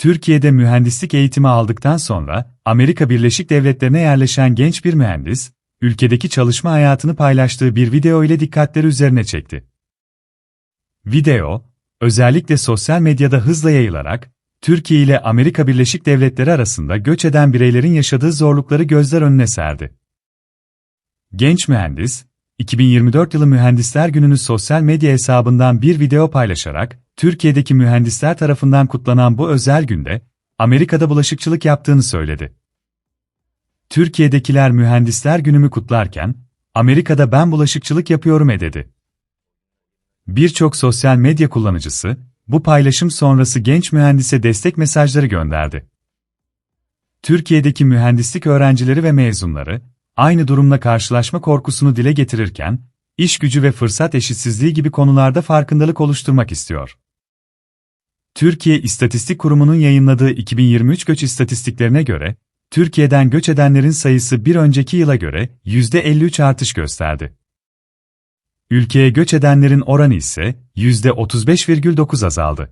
Türkiye'de mühendislik eğitimi aldıktan sonra Amerika Birleşik Devletleri'ne yerleşen genç bir mühendis, ülkedeki çalışma hayatını paylaştığı bir video ile dikkatleri üzerine çekti. Video, özellikle sosyal medyada hızla yayılarak, Türkiye ile Amerika Birleşik Devletleri arasında göç eden bireylerin yaşadığı zorlukları gözler önüne serdi. Genç mühendis, 2024 yılı Mühendisler Günü'nü sosyal medya hesabından bir video paylaşarak, Türkiye'deki mühendisler tarafından kutlanan bu özel günde, Amerika'da bulaşıkçılık yaptığını söyledi. Türkiye'dekiler Mühendisler Günü'mü kutlarken, Amerika'da ben bulaşıkçılık yapıyorum e dedi. Birçok sosyal medya kullanıcısı, bu paylaşım sonrası genç mühendise destek mesajları gönderdi. Türkiye'deki mühendislik öğrencileri ve mezunları, aynı durumla karşılaşma korkusunu dile getirirken, iş gücü ve fırsat eşitsizliği gibi konularda farkındalık oluşturmak istiyor. Türkiye İstatistik Kurumu'nun yayınladığı 2023 göç istatistiklerine göre, Türkiye'den göç edenlerin sayısı bir önceki yıla göre %53 artış gösterdi. Ülkeye göç edenlerin oranı ise %35,9 azaldı.